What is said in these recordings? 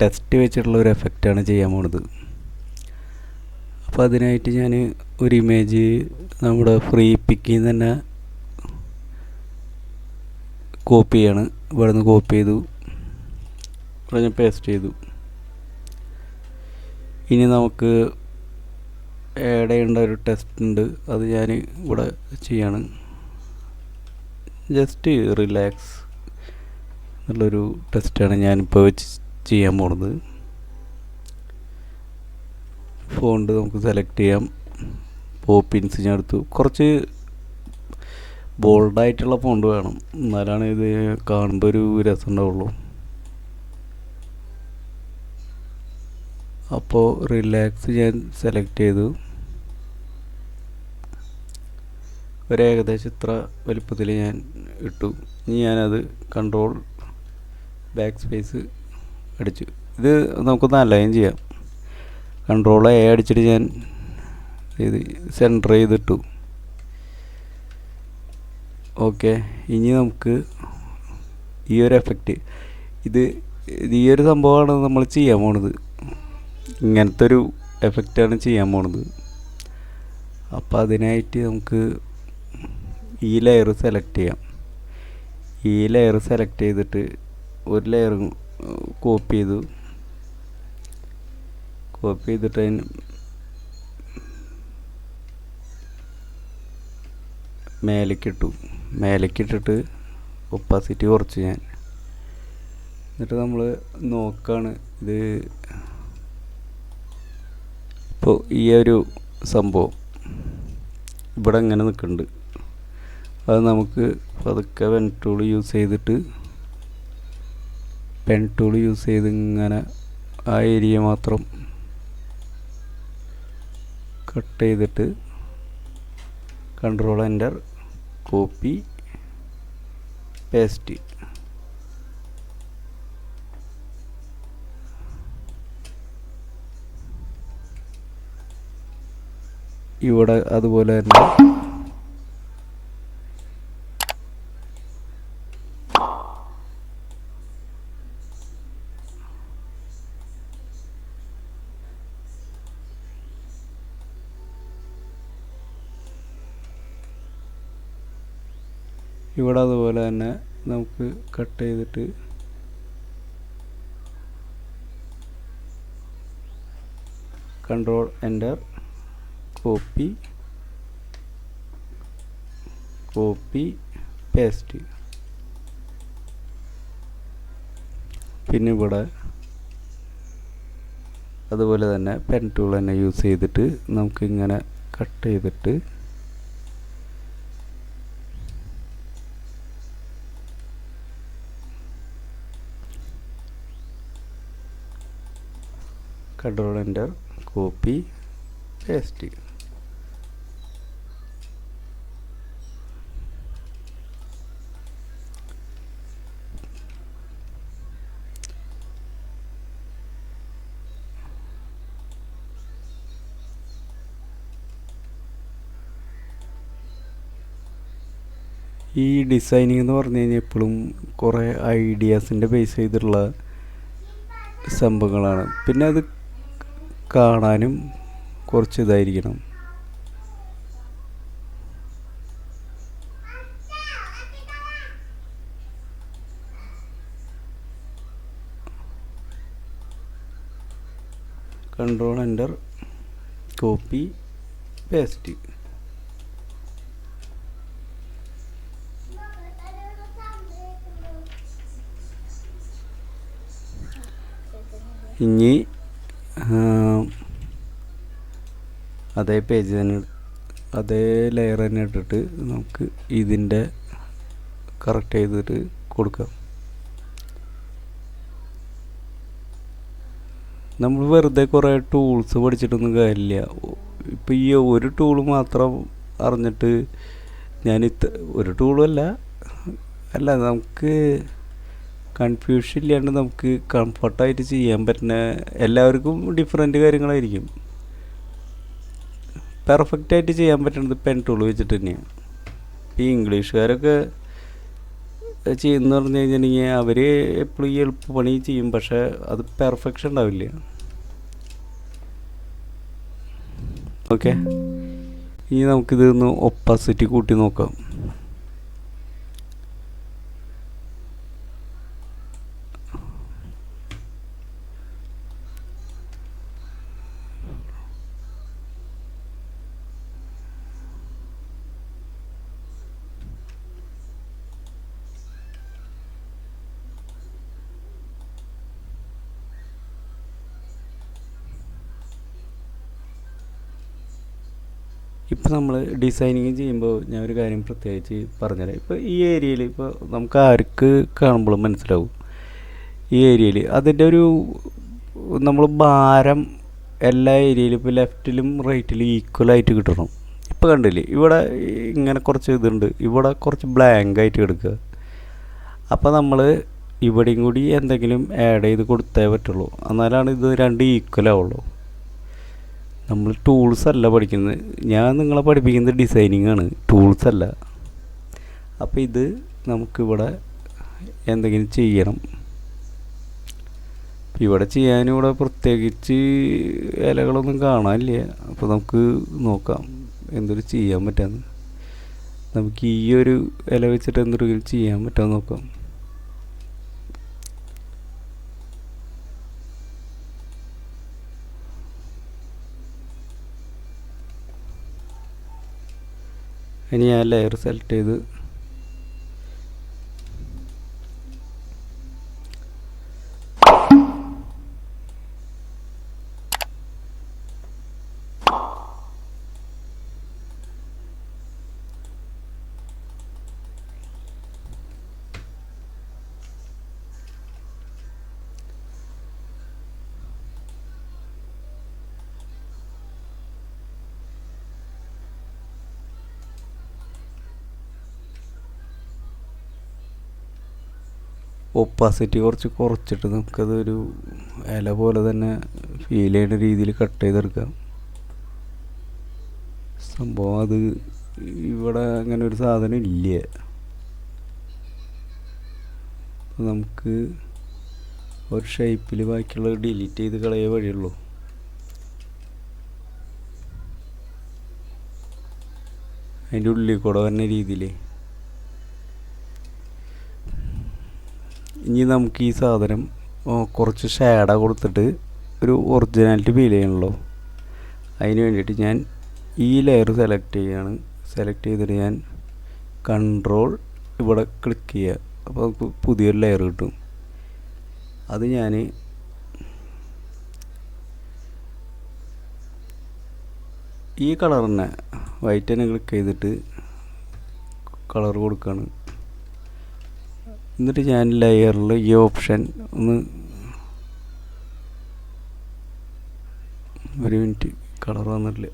Test വെച്ചിട്ടുള്ള ഒരു എഫക്റ്റാണ് ചെയ്യാൻ പോണത്. അപ്പോൾ അതിനായിട്ട് ഞാൻ ഒരു ഇമേജ് നമ്മുടെ ഫ്രീ പിക്കിൽ നിന്ന് തന്നെ കോപ്പി ചെയ്യാണ്. ഇവിടെ നിന്ന് കോപ്പി ചെയ്തു. ഇവിടെ ഞാൻ പേസ്റ്റ് ചെയ്തു. ഇനി നമുക്ക് ആഡ് ചെയ്യേണ്ട ഒരു ടെസ്റ്റ് ഉണ്ട്. അത് ഞാൻ ഇവിടെ ചെയ്യാണ്. ജസ്റ്റ് റിലാക്സ് എന്നുള്ളൊരു ടെസ്റ്റാണ് ഞാനിപ്പോൾ വെച്ച് ചെയ്യാൻ പോണത്. ഫോണ്ട് നമുക്ക് സെലക്ട് ചെയ്യാം. പോപ്പിൻസ് ഞാൻ എടുത്തു. കുറച്ച് ബോൾഡായിട്ടുള്ള ഫോണ്ട് വേണം. എന്നാലാണ് ഇത് കാണുമ്പോൾ ഒരു രസം ഉണ്ടാവുള്ളൂ. അപ്പോൾ റിലാക്സ് ഞാൻ സെലക്ട് ചെയ്തു. ഒരു ഏകദേശം ഇത്ര വലിപ്പത്തിൽ ഞാൻ ഇട്ടു. ഇനി ഞാനത് കൺട്രോൾ ബാക്ക് സ്പേസ് അടിച്ചു. ഇത് നമുക്കൊന്ന് അലൈൻ ചെയ്യാം. കൺട്രോൾ എ അടിച്ചിട്ട് ഞാൻ ഇത് സെന്റർ ചെയ്തിട്ടു. ഓക്കെ ഇനി നമുക്ക് ഈ ഒരു എഫക്റ്റ് ഇത് ഈ ഒരു സംഭവമാണ് നമ്മൾ ചെയ്യാൻ പോണത്. ഇങ്ങനത്തെ ഒരു എഫക്റ്റാണ് ചെയ്യാൻ പോണത്. അപ്പോൾ അതിനായിട്ട് നമുക്ക് ഈ ലെയർ സെലക്ട് ചെയ്യാം. ഈ ലെയർ സെലക്ട് ചെയ്തിട്ട് ഒരു ലെയർ കോപ്പി ചെയ്തു. കോപ്പി ചെയ്തിട്ട് അതിന് മേലേക്കിട്ടു. മേലേക്കിട്ടിട്ട് ഒപ്പാസിറ്റി കുറച്ച് ഞാൻ. എന്നിട്ട് നമ്മൾ നോക്കാണ് ഇത് ഇപ്പോൾ ഈ ഒരു സംഭവം. ഇവിടെ ഇങ്ങനെ നിൽക്കുന്നുണ്ട്. അത് നമുക്ക് പതുക്കെ വെൻ ടൂൾ യൂസ് ചെയ്തിട്ട് പെൻ ടൂൾ യൂസ് ചെയ്ത് ഇങ്ങനെ ആ ഏരിയ മാത്രം കട്ട് ചെയ്തിട്ട് കൺട്രോൾ എന്റർ കോപ്പി പേസ്റ്റ് ഇവിടെ അതുപോലെ തന്നെ ഇവിടെ അതുപോലെ തന്നെ നമുക്ക് കട്ട് ചെയ്തിട്ട് control enter copy copy paste പിന്നെ ഇവിടെ അതുപോലെ തന്നെ പെൻ ടൂൾ തന്നെ യൂസ് ചെയ്തിട്ട് നമുക്കിങ്ങനെ കട്ട് ചെയ്തിട്ട് കൺട്രോൾ എന്റർ കോപ്പി പേസ്റ്റ്. ഈ ഡിസൈനിങ് എന്ന് പറഞ്ഞു കഴിഞ്ഞാൽ എപ്പോഴും കുറേ ഐഡിയാസിന്റെ ബേസ് ചെയ്തിട്ടുള്ള സംഭവങ്ങളാണ്. പിന്നെ അത് കാണാനും കുറച്ച് ഇതായിരിക്കണം. കൺട്രോൾ എന്റർ കോപ്പി പേസ്റ്റ് ഇനി അതേ പേജ് തന്നെ അതേ ലെയർ തന്നെ ഇട്ടിട്ട് നമുക്ക് ഇതിന്റെ കറക്റ്റ് ചെയ്തിട്ട് കൊടുക്കാം. നമ്മൾ വെറുതെ കുറേ ടൂൾസ് പഠിച്ചിട്ടൊന്നും കാര്യമില്ല. ഇപ്പം ഈ ഒരു ടൂൾ മാത്രം അറിഞ്ഞിട്ട് ഞാൻ ഇത്ര ഒരു ടൂളും അല്ല അല്ല നമുക്ക് കൺഫ്യൂഷൻ ഇല്ലാണ്ട് നമുക്ക് കംഫർട്ടായിട്ട് ചെയ്യാൻ പറ്റുന്ന എല്ലാവർക്കും ഡിഫറെന്റ് കാര്യങ്ങളായിരിക്കും. പെർഫെക്റ്റ് ആയിട്ട് ചെയ്യാൻ പറ്റുന്നത് പെൻ ടൂൾ വെച്ചിട്ട് തന്നെയാണ്. ഈ ഇംഗ്ലീഷുകാരൊക്കെ ചെയ്യുന്ന പറഞ്ഞു കഴിഞ്ഞിട്ടുണ്ടെങ്കിൽ അവർ എപ്പോഴും ഈ പണി ചെയ്യും പക്ഷേ അത് പെർഫെക്ഷൻ ഉണ്ടാവില്ല. ഓക്കെ ഇനി നമുക്കിതൊന്ന് ഒപ്പാസിറ്റി കൂട്ടി നോക്കാം. ഇപ്പം നമ്മൾ ഡിസൈനിങ് ചെയ്യുമ്പോൾ ഞാൻ ഒരു കാര്യം പ്രത്യേകിച്ച് പറഞ്ഞുതരാം ഇപ്പോൾ ഈ ഏരിയയിൽ ഇപ്പോൾ നമുക്ക് ആർക്ക് കാണുമ്പോഴും മനസ്സിലാവും. ഈ ഏരിയയിൽ അതിന്റെ ഒരു നമ്മൾ ഭാരം എല്ലാ ഏരിയയിലും ഇപ്പോൾ ലെഫ്റ്റിലും റൈറ്റിലും ഈക്വലായിട്ട് കിട്ടണം. ഇപ്പോൾ കണ്ടില്ലേ ഇവിടെ ഇങ്ങനെ കുറച്ച് ഇതുണ്ട്. ഇവിടെ കുറച്ച് ബ്ലാങ്ക് ആയിട്ട് കിടക്കുക. അപ്പോൾ നമ്മൾ ഇവിടെയും കൂടി എന്തെങ്കിലും ആഡ് ചെയ്ത് കൊടുത്തേ പറ്റുള്ളൂ. എന്നാലാണ് ഇത് രണ്ട് ഈക്വൽ ആവുള്ളൂ. നമ്മൾ ടൂൾസ് അല്ല പഠിക്കുന്നത്. ഞാൻ നിങ്ങളെ പഠിപ്പിക്കുന്നത് ഡിസൈനിങ് ആണ്. ടൂൾസ് അല്ല. അപ്പോൾ ഇത് നമുക്കിവിടെ എന്തെങ്കിലും ചെയ്യണം. ഇവിടെ ചെയ്യാനിവിടെ പ്രത്യേകിച്ച് ഇലകളൊന്നും കാണാനില്ല. അപ്പോൾ നമുക്ക് നോക്കാം എന്തൊരു ചെയ്യാൻ പറ്റാന്ന്. നമുക്ക് ഈ ഒരു ഇല വെച്ചിട്ട് എന്തൊരു ചെയ്യാൻ പറ്റാമെന്ന് നോക്കാം. ഇനി ഞാൻ ലെയർ സെലക്ട് ചെയ്ത് ഒപ്പാസിറ്റി കുറച്ച് കുറച്ചിട്ട് നമുക്കതൊരു ഇല പോലെ തന്നെ ഫീൽ ചെയ്യുന്ന രീതിയിൽ കട്ട് ചെയ്തെടുക്കാം സംഭവം അത് ഇവിടെ അങ്ങനെ ഒരു സാധനം ഇല്ല. നമുക്ക് ഒരു ഷേപ്പിൽ ബാക്കിയുള്ളത് ഡിലീറ്റ് ചെയ്ത് കളയേ വഴിയുള്ളൂ. അതിന്റെ ഉള്ളിൽ കൂടെ വരുന്ന രീതിയിൽ. ഇനി നമുക്ക് ഈ സാധനം കുറച്ച് ഷാഡ കൊടുത്തിട്ട് ഒരു ഒറിജിനാലിറ്റി ഫീൽ ചെയ്യണല്ലോ. അതിന് വേണ്ടിയിട്ട് ഞാൻ ഈ ലെയർ സെലക്ട് ചെയ്യാണ്. സെലക്ട് ചെയ്തിട്ട് ഞാൻ കൺട്രോൾ ഇവിടെ ക്ലിക്ക് ചെയ്യുക. അപ്പോൾ നമുക്ക് പുതിയൊരു ലെയർ കിട്ടും. അത് ഞാൻ ഈ കളർ തന്നെ വൈറ്റ് തന്നെ ക്ലിക്ക് ചെയ്തിട്ട് കളർ കൊടുക്കുകയാണ് എന്നിട്ട് ഞാൻ ലെയറിൽ ഈ ഓപ്ഷൻ ഒന്ന് ഒരു മിനിറ്റ് കളർ വന്നിട്ടില്ല.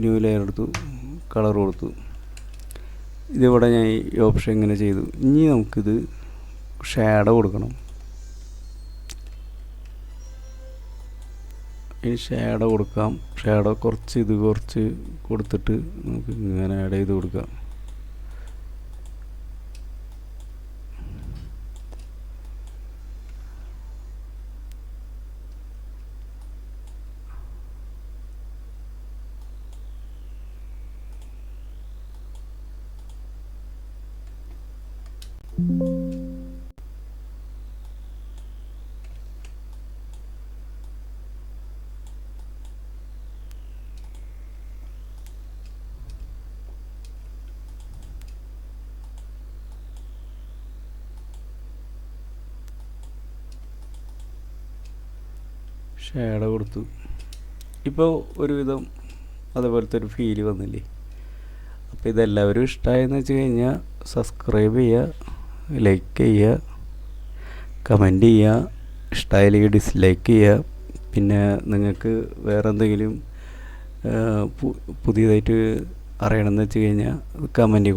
ന്യൂ ലെയർ എടുത്തു കളർ കൊടുത്തു. ഇതിവിടെ ഞാൻ ഈ ഓപ്ഷൻ ഇങ്ങനെ ചെയ്തു. ഇനി നമുക്കിത് ഷാഡോ കൊടുക്കണം. ഈ ഷാഡോ കൊടുക്കാം. ഷാഡോ കുറച്ച് ഇത് കുറച്ച് കൊടുത്തിട്ട് നമുക്ക് ഇങ്ങനെ ആഡ് ചെയ്ത് കൊടുക്കാം. ഷാഡോ കൊടുത്തു. ഇപ്പോൾ ഒരുവിധം അതേപോലത്തെ ഒരു ഫീൽ വന്നില്ലേ? അപ്പോൾ ഇതെല്ലാവരും ഇഷ്ടമായെന്ന് വെച്ച് കഴിഞ്ഞാൽ സബ്സ്ക്രൈബ് ചെയ്യുക. ലൈക്ക് ചെയ്യുക. കമന്റ് ചെയ്യുക. ഇഷ്ടമായില്ലെങ്കിൽ ഡിസ്ലൈക്ക് ചെയ്യുക. പിന്നെ നിങ്ങൾക്ക് വേറെ എന്തെങ്കിലും പുതിയതായിട്ട് അറിയണമെന്ന് വെച്ച് കഴിഞ്ഞാൽ കമന്റിൽ